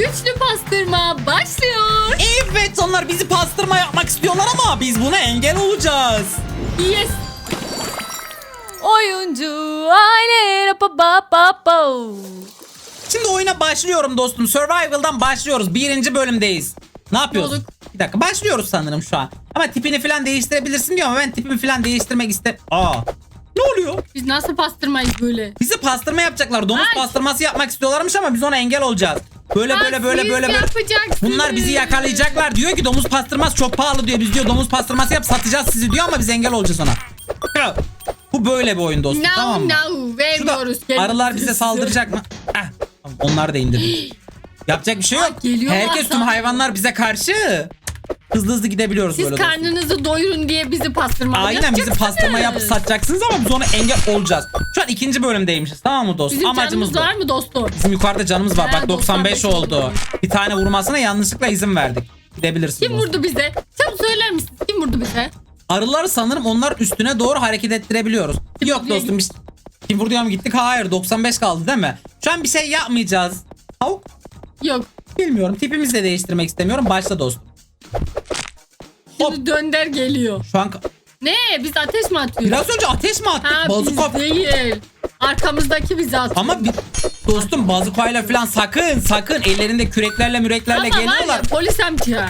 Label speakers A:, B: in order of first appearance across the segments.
A: Güçlü pastırma başlıyor.
B: Evet onlar bizi pastırma yapmak istiyorlar ama biz buna engel olacağız.
A: Yes. Oyuncu aile pa pa pa pa.
B: Şimdi oyuna başlıyorum dostum. Survival'dan başlıyoruz. Birinci bölümdeyiz. Ne yapıyoruz?
A: Olduk.
B: Bir dakika başlıyoruz sanırım şu an. Ama tipini falan değiştirebilirsin diyor ama ben tipimi falan değiştirmek iste... Aa. Ne oluyor?
A: Biz nasıl pastırmayız böyle?
B: Bizi pastırma yapacaklar. Domuz
A: Ay.
B: pastırması yapmak istiyorlarmış ama biz ona engel olacağız. Böyle böyle böyle
A: siz
B: böyle böyle.
A: yapacaksınız.
B: Bunlar bizi yakalayacaklar. Diyor ki domuz pastırması çok pahalı diyor. Biz diyor domuz pastırması yap satacağız sizi diyor ama biz engel olacağız ona. Ya, Bu böyle bir oyun dostum
A: No
B: tamam mı?
A: no
B: Şurada
A: vermiyoruz.
B: arılar bize
A: kendimizi.
B: saldıracak mı? Eh, tamam, onlar da indirdik. Yapacak bir şey yok.
A: Geliyorlar
B: Herkes tüm
A: sana.
B: hayvanlar bize karşı. Hızlı hızlı gidebiliyoruz
A: Siz
B: böyle dostum.
A: karnınızı doyurun diye bizi pastırma
B: Aynen bizi pastırma yapıp satacaksınız ama biz ona engel olacağız. Şu an ikinci bölümdeymişiz tamam mı dostum?
A: Bizim
B: Amacımız
A: canımız
B: bu.
A: var mı dostum?
B: Bizim yukarıda canımız var.
A: Ha,
B: Bak 95,
A: 95
B: oldu.
A: oldu.
B: Bir tane vurmasına yanlışlıkla izin verdik. Gidebilirsin.
A: Kim
B: dostum.
A: vurdu bize? Çabuk söyler misin? Kim vurdu bize?
B: Arıları sanırım onlar üstüne doğru hareket ettirebiliyoruz. Yok
A: buraya
B: dostum biz kim vurdu ya mı gittik? Hayır 95 kaldı değil mi? Şu an bir şey yapmayacağız. Tavuk
A: Yok.
B: bilmiyorum. Tipimizi de değiştirmek istemiyorum. Başla dostum. Hop.
A: Şimdi dönder geliyor.
B: Şu an
A: Ne? Biz ateş mi atıyoruz?
B: biraz önce ateş mi attık?
A: Ha
B: Bazuka.
A: biz değil. Arkamızdaki bizi atıyor.
B: Ama bir, dostum bazukayla falan sakın sakın ellerinde küreklerle müreklerle
A: Ama var
B: geliyorlar.
A: ya polis amca.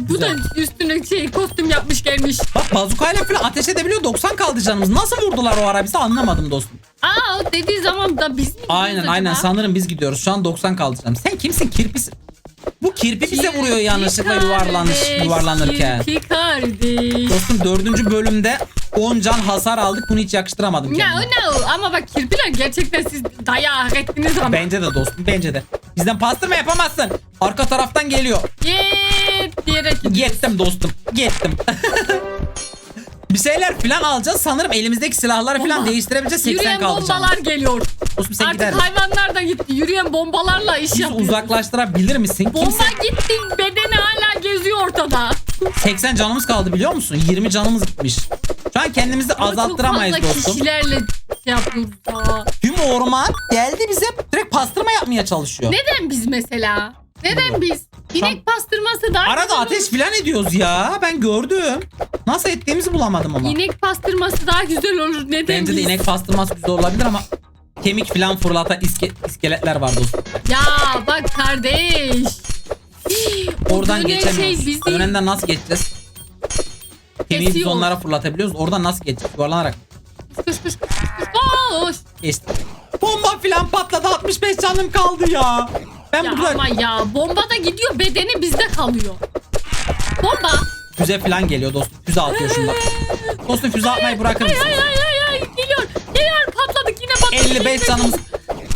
A: Bu da üstüne şey kostüm yapmış gelmiş.
B: Bak bazukayla falan ateş edebiliyor 90 kaldı canımız. Nasıl vurdular o ara bizi anlamadım dostum.
A: Aa o dediği zaman da biz mi
B: Aynen
A: gidiyoruz
B: aynen
A: acaba?
B: sanırım biz gidiyoruz. Şu an 90 kaldı canım. Sen kimsin kirpis? Bu kirpi bize vuruyor yanlışlıkla yuvarlanış, yuvarlanırken.
A: Kirpi kardeş.
B: Dostum dördüncü bölümde 10 can hasar aldık. Bunu hiç yakıştıramadım
A: No
B: kendime.
A: no ama bak kirpiler gerçekten siz dayağı hak ettiniz ama.
B: Bence de dostum bence de. Bizden pastırma yapamazsın. Arka taraftan geliyor.
A: Git diyerek.
B: Gittim dostum. Gittim. Bir şeyler falan alacağız. Sanırım elimizdeki silahları falan
A: Bomba.
B: değiştirebileceğiz. 80
A: Yürüyen
B: kaldı
A: bombalar
B: canım.
A: geliyor.
B: Dostum sen
A: Artık
B: gider misin?
A: hayvanlar da gitti. Yürüyen bombalarla iş
B: Bizi
A: yapıyor.
B: uzaklaştırabilir misin?
A: Bomba
B: Kimse...
A: gitti. Bedeni hala geziyor ortada.
B: 80 canımız kaldı biliyor musun? 20 canımız gitmiş. Şu an kendimizi
A: Ama
B: azalttıramayız
A: çok fazla
B: dostum.
A: kişilerle şey yapıyoruz ya.
B: Tüm orman geldi bize direkt pastırma yapmaya çalışıyor.
A: Neden biz mesela? Neden biz? İnek pastırması daha
B: Arada
A: güzel
B: ateş filan ediyoruz ya. Ben gördüm. Nasıl ettiğimizi bulamadım ama.
A: olur. İnek pastırması daha güzel olur. Neden
B: Bence de
A: biz?
B: inek pastırması güzel olabilir ama kemik filan fırlatan iske, iskeletler var dostum.
A: Ya bak kardeş. O
B: Oradan
A: dönen
B: geçemiyoruz.
A: Şey bizi...
B: Önünden nasıl geçeceğiz? Kemiği biz
A: Kesiyor.
B: onlara fırlatabiliyoruz. Oradan nasıl geçeceğiz? Yuvarlanarak
A: Koş koş koş. koş.
B: geçtik. Bomba filan patladı. 65 canım kaldı ya. Ben
A: Ya
B: burada
A: ama ya bomba da gidiyor bedeni bizde kalıyor. Bomba.
B: füze filan geliyor dostum. Füze atıyor şunda. Dostum füze atmayı bırakır mısın?
A: ay ay ay ay geliyor. Geliyor patladık yine patladık.
B: 55
A: Gitme.
B: canımız.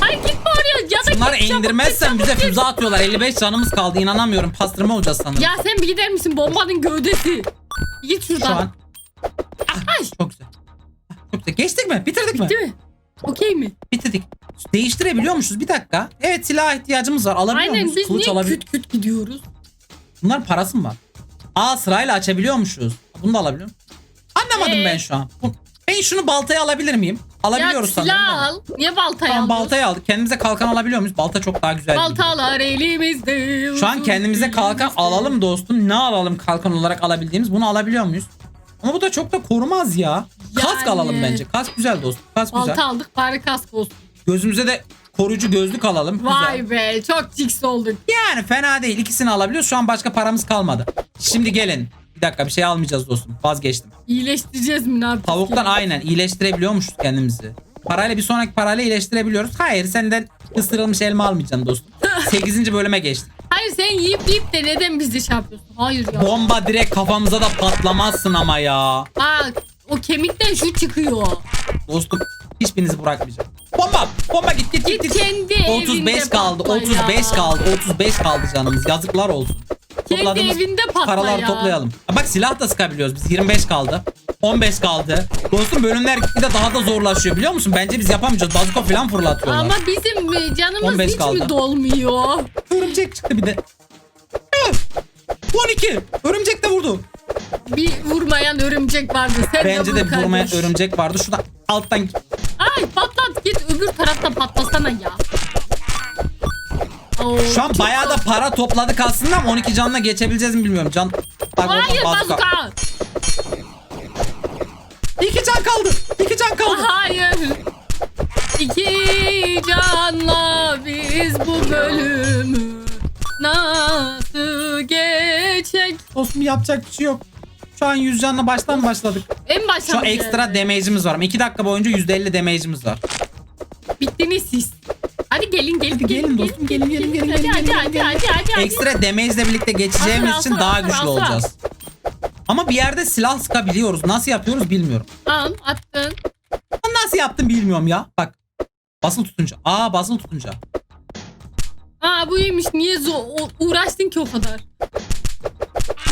A: Ay gitme oraya ya da
B: Bunları
A: git çabuk,
B: indirmezsen
A: git,
B: bize
A: çabuk,
B: füze atıyorlar. 55 canımız kaldı. İnanamıyorum. Pastırma olacağız sanırım.
A: Ya sen bir gider misin bombanın gövdesi? Git şuradan.
B: Şu an
A: Ay
B: çok güzel. Çok güzel. Geçtik mi? Bitirdik mi?
A: değil mi? Okey mi?
B: Bitirdik. Değiştirebiliyormuşuz. Bir dakika. Evet silah ihtiyacımız var. Alabiliyor
A: Aynen
B: muyuz?
A: biz
B: Kılıç
A: niye
B: alabiliyor.
A: küt küt gidiyoruz?
B: Bunlar parası mı var? Aa sırayla açabiliyormuşuz. Bunu da alabiliyor muyum? Anlamadım
A: Ee?
B: ben şu an. Bu- Ben şunu baltaya alabilir miyim? Alabiliyoruz
A: ya
B: sanırım.
A: silah al. Niye baltayı
B: Tamam
A: alıyorsun?
B: baltayı aldık. Kendimize kalkan alabiliyor muyuz? Balta çok daha güzel. gibi.
A: Baltalar elimizde.
B: Şu an
A: uzun
B: kendimize kalkan
A: elimizde.
B: alalım dostum. Ne alalım kalkan olarak alabildiğimiz? Bunu alabiliyor muyuz? Ama bu da çok da korumaz ya. Kask
A: Yani.
B: alalım bence. Kask güzel dostum. Kask
A: Balta
B: güzel.
A: aldık bari kask olsun.
B: Gözümüze de koruyucu gözlük alalım. Güzel.
A: Vay be çok ciks olduk.
B: Yani fena değil. İkisini alabiliyoruz. Şu an başka paramız kalmadı. Şimdi gelin. Bir dakika bir şey almayacağız dostum. Vazgeçtim.
A: İyileştireceğiz mi ne yapacağız?
B: Tavuktan aynen iyileştirebiliyormuşuz kendimizi. Parayla bir sonraki parayla iyileştirebiliyoruz. Hayır senden ısırılmış elma almayacaksın dostum. 8. bölüme geçtik.
A: Hayır sen yiyip yiyip de neden bizi şey yapıyorsun? Hayır ya.
B: Bomba direkt kafamıza da patlamazsın ama ya.
A: Bak o kemikten şu çıkıyor.
B: Dostum hiçbirinizi bırakmayacağım. Bomba! Bomba git git git.
A: Git kendi
B: 35
A: evinde
B: kaldı.
A: patla
B: 35
A: ya.
B: kaldı. 35 kaldı canımız. Yazıklar olsun.
A: Kendi
B: Topladığımız
A: evinde patla
B: paraları
A: ya.
B: toplayalım. Ha, Bak silah da sıkabiliyoruz. Biz 25 kaldı. 15 kaldı. Dostum bölümler gitgide daha da zorlaşıyor biliyor musun? Bence biz yapamayacağız. Bazuka falan fırlatıyorlar.
A: Ama bizim e, canımız
B: 15
A: hiç
B: kaldı.
A: mi dolmuyor?
B: Örümcek çıktı bir de. Ah! 12. Örümcek de vurdu.
A: Bir vurmayan örümcek vardı. Sen
B: Bence
A: de
B: de vurmayan örümcek vardı. Şurada alttan
A: Ay patlat git öbür tarafta patlasana ya. Oo,
B: Şu an bayağı da para topladık aslında ama 12 canla geçebileceğiz mi bilmiyorum. Can Bak,
A: Hayır
B: bazuka.
A: bazuka.
B: İki can kaldı. İki can kaldı.
A: Hayır. İki canla biz bu bölümü nasıl geçecek?
B: Dostum yapacak bir şey yok. Şu an 100 canla baştan başladık.
A: En başta
B: Şu
A: mı
B: ekstra damage'imiz var ama 2 dakika boyunca %50 damage'imiz var.
A: Bittiniz siz. Hadi gelin gelin
B: Gelin dostum, gelin, gelin, gelin,
A: Hadi
B: gelin,
A: hadi
B: gelin,
A: hadi
B: gelin.
A: hadi hadi. hadi.
B: Ekstra damage ile birlikte geçeceğimiz için daha güçlü olacağız. Ama bir yerde silah sıkabiliyoruz. Nasıl yapıyoruz bilmiyorum.
A: Al attın.
B: Nasıl yaptım bilmiyorum ya. Bak. Basılı tutunca. Aa basılı tutunca.
A: Aa bu iyiymiş. Niye zo- o- uğraştın ki o kadar?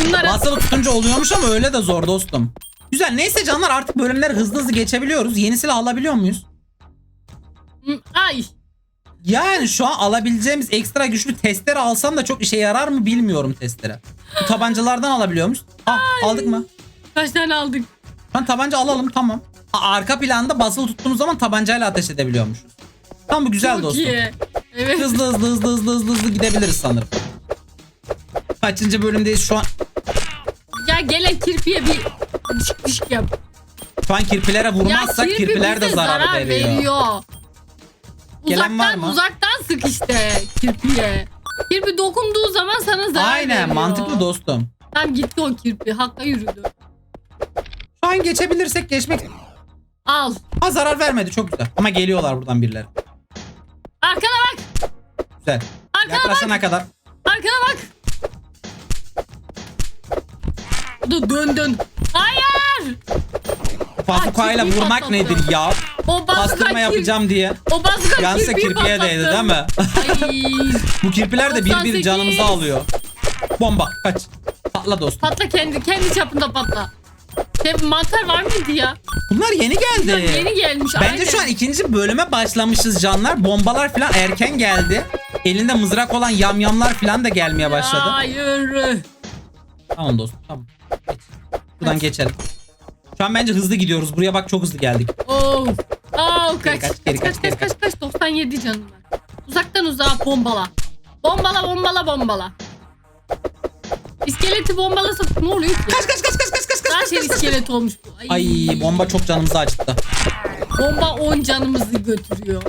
A: Bunlara
B: Basılı tutunca oluyormuş ama öyle de zor dostum. Güzel. Neyse canlar artık bölümleri hızlı hızlı geçebiliyoruz. Yeni silah alabiliyor muyuz?
A: Hı, Ay.
B: Yani şu an alabileceğimiz ekstra güçlü testere alsam da çok işe yarar mı bilmiyorum testere. Bu tabancalardan alabiliyor muyuz? Ha aldık mı?
A: Kaç tane aldık?
B: Lan tabanca alalım tamam. Arka planda basılı tuttuğumuz zaman tabancayla ateş edebiliyormuşuz. Tamam bu güzel
A: Çok
B: dostum.
A: iyi. Evet.
B: Hızlı hızlı hızlı hızlı hızlı hızlı gidebiliriz sanırım. Kaçıncı bölümdeyiz şu an?
A: Ya gelen kirpiye bir dışık dışık yap.
B: Şu an kirpilere vurmazsak
A: kirpi
B: kirpiler de
A: bize
B: zarar, veriyor.
A: Uzaktan
B: Gelen var mı?
A: uzaktan sık işte kirpiye. Kirpi dokunduğu zaman sana zarar
B: Aynen
A: veriyor.
B: mantıklı dostum.
A: Tam gitti o kirpi. Hakka yürüdü.
B: Şu an geçebilirsek geçmek...
A: Al.
B: Ha zarar vermedi çok güzel. Ama geliyorlar buradan birileri.
A: Arkana bak.
B: Güzel.
A: Arkana bak.
B: Yaklaşana kadar.
A: Arkana bak. Dur dön dön. Hayır.
B: Bazukayla
A: kirpiyi
B: vurmak
A: patlattı.
B: nedir ya?
A: O
B: Bastırma yapacağım diye.
A: O bazuka
B: Yansa kirpiye değdi değil mi?
A: Ay.
B: Bu kirpiler de bir bir
A: 98.
B: canımızı alıyor. Bomba kaç. Patla dostum.
A: Patla kendi kendi çapında patla. Hep mantar var mıydı ya?
B: Bunlar yeni geldi.
A: Yeni gelmiş.
B: Bence
A: aynen.
B: şu an ikinci bölüme başlamışız canlar. Bombalar falan erken geldi. Elinde mızrak olan yamyamlar falan da gelmeye başladı.
A: Hayır.
B: Tamam dostum tamam. Geç. Buradan geçelim. Şu an bence hızlı gidiyoruz. Buraya bak çok hızlı geldik.
A: Oh. Oh kaç.
B: kaç,
A: kaç,
B: kaç,
A: kaç, kaç, kaç. 97 canım var. Uzaktan uzağa bombala. Bombala bombala bombala. İskeleti bombalasak ne oluyor ki?
B: Kaç kaç kaç kaç kaç kaç kaç
A: şey
B: kaç kaç.
A: iskelet olmuş bu.
B: Ay bomba çok canımızı acıttı.
A: Bomba 10 canımızı götürüyor.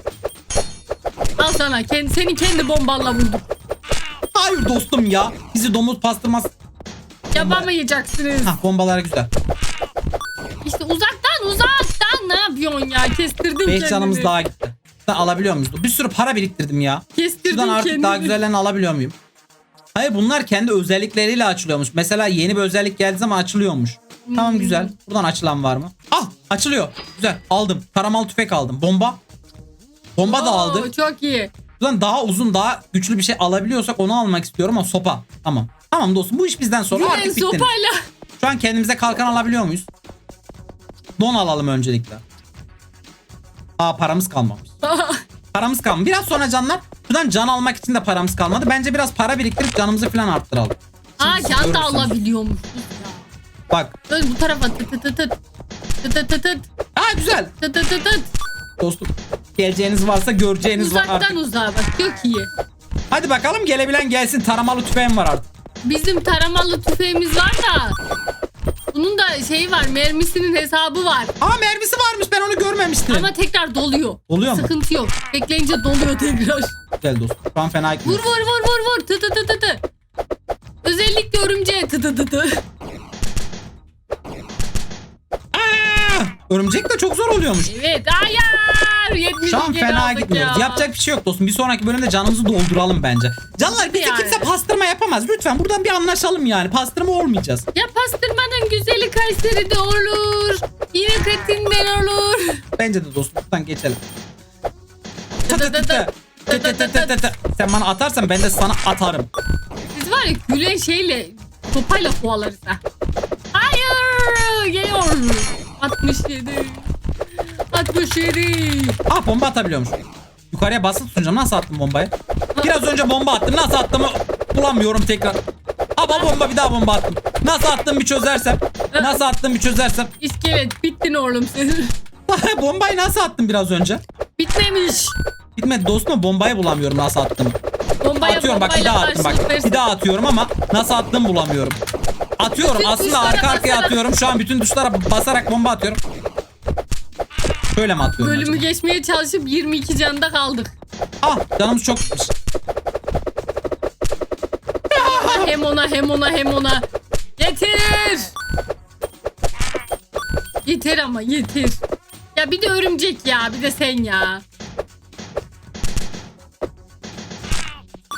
A: Al sana. Kendi, seni kendi bombanla vurdum.
B: Hayır dostum ya. Bizi domuz pastırmaz.
A: Yapamayacaksınız.
B: Hah bombalar güzel.
A: İşte uzaktan uzaktan ne yapıyorsun ya? Kestirdin
B: 5
A: kendini.
B: canımız daha gitti. Sen alabiliyor muyuz? Bir sürü para biriktirdim ya.
A: Kestirdin
B: Şuradan artık
A: kendini.
B: daha güzellerini alabiliyor muyum? Hayır bunlar kendi özellikleriyle açılıyormuş. Mesela yeni bir özellik geldiği zaman açılıyormuş. Tamam
A: Hmm.
B: güzel. Buradan açılan var mı? Ah açılıyor. Güzel aldım. Taramalı tüfek aldım. Bomba. Bomba da
A: Oo,
B: aldık.
A: Çok iyi.
B: Buradan daha uzun daha güçlü bir şey alabiliyorsak onu almak istiyorum ama sopa. Tamam. Tamam dostum bu iş bizden sonra
A: Gülen
B: artık bittiniz.
A: sopayla.
B: Şu an kendimize kalkan alabiliyor muyuz? Don alalım öncelikle. Aa paramız kalmamış. Paramız kalmadı. Biraz sonra canlar şuradan can almak için de paramız kalmadı. Bence biraz para biriktirip canımızı falan arttıralım.
A: Aa can da alabiliyormuşuz ya.
B: Bak.
A: Dön bu tarafa tıt tıt tıt tıt. Tıt tıt tıt tıt.
B: Aa güzel.
A: Tıt tıt tıt tıt.
B: Dostum geleceğiniz varsa göreceğiniz var
A: Uzaktan
B: artık.
A: uzağa bak çok iyi.
B: Hadi bakalım gelebilen gelsin. Taramalı tüfeğim var artık.
A: Bizim taramalı tüfeğimiz var da. Bunun da şeyi var mermisinin hesabı var.
B: Aa mermisi varmış ben onu görmemiştim.
A: Ama tekrar doluyor.
B: Oluyor mu?
A: Sıkıntı yok. Bekleyince doluyor tekrar.
B: Güzel dostum. Şu an fena
A: Vur
B: gitmiyor.
A: vur vur vur vur. Tı tı tı tı tı. Özellikle örümceğe tı tı tı tı.
B: Örümcek de çok zor oluyormuş.
A: Evet ayar. 70
B: Şu an fena gitmiyoruz.
A: ya.
B: Yapacak bir şey yok dostum. Bir sonraki bölümde canımızı dolduralım bence. Canlar bizi
A: Yani.
B: kimse pastırma yapamaz. Lütfen buradan bir anlaşalım yani. Pastırma olmayacağız.
A: Ya pastırmanın güzeli Kayseri'de olur. Yine katinden olur.
B: Bence de dostum buradan geçelim. Tı
A: Tı
B: tı
A: tı
B: tı
A: tı.
B: tı. Tı tı tı tı tı tı. Sen bana atarsan ben de sana atarım.
A: Biz var ya gülen şeyle sopayla kovalarız ha. Hayır geliyor. 67. 67.
B: Ah bomba atabiliyormuş. Yukarıya basılı tutunca nasıl attım bombayı? Biraz önce bomba attım. Nasıl attığımı bulamıyorum tekrar. Ama bomba bir daha bomba attım. Nasıl attım bir çözersem. Nasıl attım bir çözersem.
A: İskelet bittin oğlum senin.
B: Bombayı nasıl attım biraz önce?
A: Bitmemiş.
B: Bitmedi dostum bombayı bulamıyorum nasıl attım.
A: Bombaya,
B: atıyorum bak bir daha attım bak. Bir daha atıyorum ama nasıl attığımı bulamıyorum. Atıyorum aslında arka arkaya atıyorum. Şu an bütün tuşlara basarak bomba atıyorum. Şöyle mi atıyorum
A: Bölümü
B: acaba?
A: geçmeye çalışıp 22 canında kaldık.
B: Ah canımız çok
A: hem ona hem ona hem ona. Getir. Yeter ama yeter. Ya bir de örümcek ya bir de sen ya.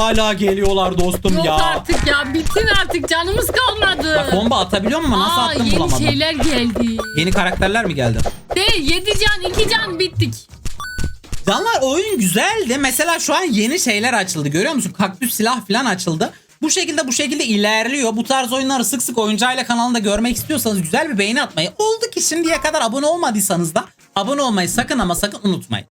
B: Hala geliyorlar dostum
A: Yok
B: ya.
A: artık ya bitin artık canımız kalmadı.
B: Bak bomba atabiliyor mu? Nasıl
A: Aa,
B: attım
A: yeni
B: bulamadım.
A: şeyler geldi.
B: Yeni karakterler mi geldi?
A: De 7 can 2 can bittik.
B: Canlar oyun güzeldi. Mesela şu an yeni şeyler açıldı. Görüyor musun? Kaktüs silah falan açıldı. Bu şekilde bu şekilde ilerliyor. Bu tarz oyunları sık sık oyuncu aile kanalında görmek istiyorsanız güzel bir beğeni atmayı. Oldu ki şimdiye kadar abone olmadıysanız da abone olmayı sakın ama sakın unutmayın.